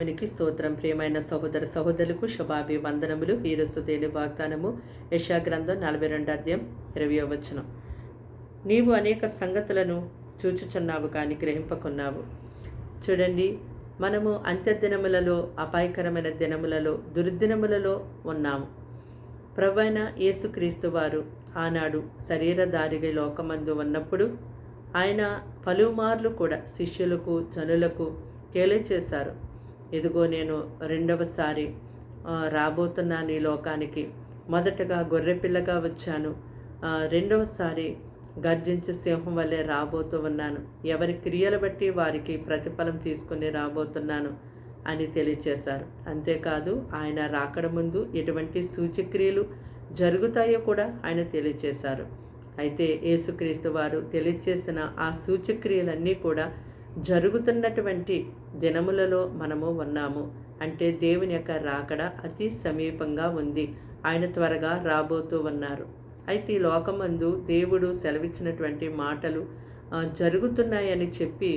దేవునికి స్తోత్రం. ప్రియమైన సహోదర సహోదరులకు శుభాభివందనములు. ఈరోజు దేని వాగ్దానము యశాగ్రంథం నలభై రెండు అధ్యాయం ఇరవై వచనం. నీవు అనేక సంగతులను చూచుచున్నావు కానీ గ్రహింపకున్నావు. చూడండి మనము అంత్యదినములలో అపాయకరమైన దినములలో దుర్దినములలో ఉన్నాము. ప్రభైన యేసుక్రీస్తు వారు ఆనాడు శరీరధారిగా లోకమందు ఉన్నప్పుడు ఆయన పలుమార్లు కూడా శిష్యులకు జనులకు తెలియచేశారు ఇదిగో నేను రెండవసారి రాబోతున్నాను ఈ లోకానికి మొదటగా గొర్రెపిల్లగా వచ్చాను. రెండవసారి గర్జించే సింహం వల్లే రాబోతూ ఉన్నాను. ఎవరి క్రియలు బట్టి వారికి ప్రతిఫలం తీసుకుని రాబోతున్నాను అని తెలియచేశారు. అంతేకాదు ఆయన రాకడ ముందు ఎటువంటి సూచక్రియలు జరుగుతాయో కూడా ఆయన తెలియచేశారు. అయితే యేసుక్రీస్తు వారు తెలియచేసిన ఆ సూచక్రియలన్నీ కూడా జరుగుతున్నటువంటి దినములలో మనము ఉన్నాము. అంటే దేవుని యొక్క రాకడ అతి సమీపంగా ఉంది. ఆయన త్వరగా రాబోతూ ఉన్నారు. అయితే ఈ లోకమందు దేవుడు సెలవిచ్చినటువంటి మాటలు జరుగుతున్నాయని చెప్పి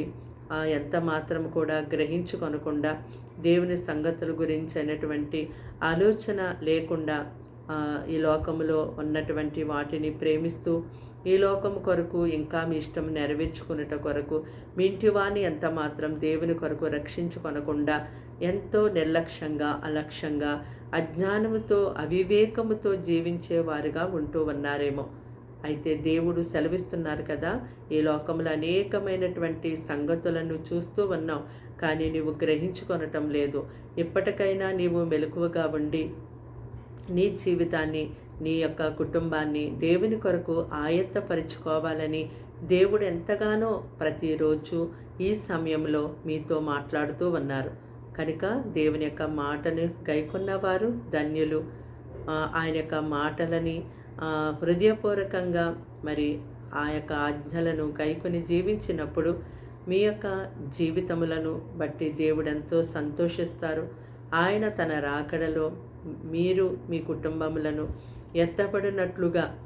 ఎంత మాత్రం కూడా గ్రహించుకొనకుండా దేవుని సంగతుల గురించి అనేటువంటి ఆలోచన లేకుండా ఈ లోకములో ఉన్నటువంటి వాటిని ప్రేమిస్తూ ఈ లోకము కొరకు ఇంకా మీ ఇష్టం నెరవేర్చుకునేట కొరకు మీ ఇంటివాణి ఎంత మాత్రం దేవుని కొరకు రక్షించుకొనకుండా ఎంతో నిర్లక్ష్యంగా అలక్ష్యంగా అజ్ఞానముతో అవివేకముతో జీవించేవారుగా ఉంటూ ఉన్నారేమో. అయితే దేవుడు సెలవిస్తున్నారు కదా ఈ లోకంలో అనేకమైనటువంటి సంగతులను చూస్తూ ఉన్నావు కానీ నీవు గ్రహించుకొనటం లేదు. ఇప్పటికైనా నీవు మెలకువగా ఉండి నీ జీవితాన్ని నీ యొక్క కుటుంబాన్ని దేవుని కొరకు ఆయత్తపరుచుకోవాలని దేవుడు ఎంతగానో ప్రతిరోజు ఈ సమయంలో మీతో మాట్లాడుతూ ఉన్నారు. కనుక దేవుని యొక్క మాటను గైకొన్నవారు ధన్యులు. ఆయన యొక్క మాటలని హృదయపూర్వకంగా మరి ఆ యొక్క ఆజ్ఞలను గైకొని జీవించినప్పుడు మీ యొక్క జీవితములను బట్టి దేవుడెంతో సంతోషిస్తారు. ఆయన తన రాకడలో మీరు మీ కుటుంబములను ఎత్తపడినట్లుగా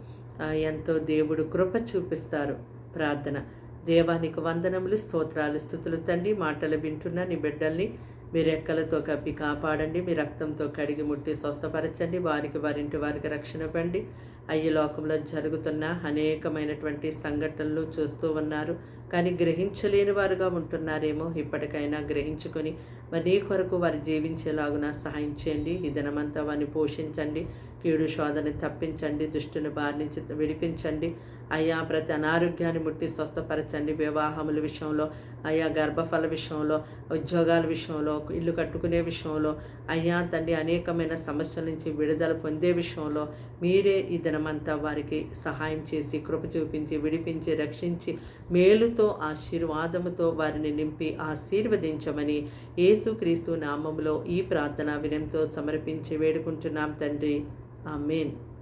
ఎంతో దేవుడు కృప చూపిస్తారు. ప్రార్థన. దేవానికి వందనములు స్తోత్రాలు స్థుతులు తండ్రి మాటలు వింటున్న నీ బిడ్డల్ని మీ రెక్కలతో కప్పి కాపాడండి. మీ రక్తంతో కడిగి ముట్టి స్వస్థపరచండి. వారికి వారింటి వారికి రక్షణ పండి అయ్యి లోకంలో జరుగుతున్న అనేకమైనటువంటి సంఘటనలు చూస్తూ ఉన్నారు. కానీ గ్రహించలేని వారుగా ఉంటున్నారేమో ఇప్పటికైనా గ్రహించుకొని మరి నీ కొరకు వారు జీవించేలాగున సహాయం చేయండి. ఈ దినమంతా వారిని పోషించండి. కీడు శోధని తప్పించండి దుష్టుని బారి నుంచి విడిపించండి. అయ్యా ప్రతి అనారోగ్యాన్ని ముట్టి స్వస్థపరచండి. వివాహముల విషయంలో అయ్యా గర్భఫల విషయంలో ఉద్యోగాల విషయంలో ఇల్లు కట్టుకునే విషయంలో అయ్యా తండ్రి అనేకమైన సమస్యల నుంచి విడుదల పొందే విషయంలో మీరే ఈ దినమంతా వారికి సహాయం చేసి కృప చూపించి విడిపించి రక్షించి మేలుతో ఆశీర్వాదముతో వారిని నింపి ఆశీర్వదించమని యేసుక్రీస్తు నామములో ఈ ప్రార్థన వినయంతో సమర్పించి వేడుకుంటున్నాం తండ్రి. Amen.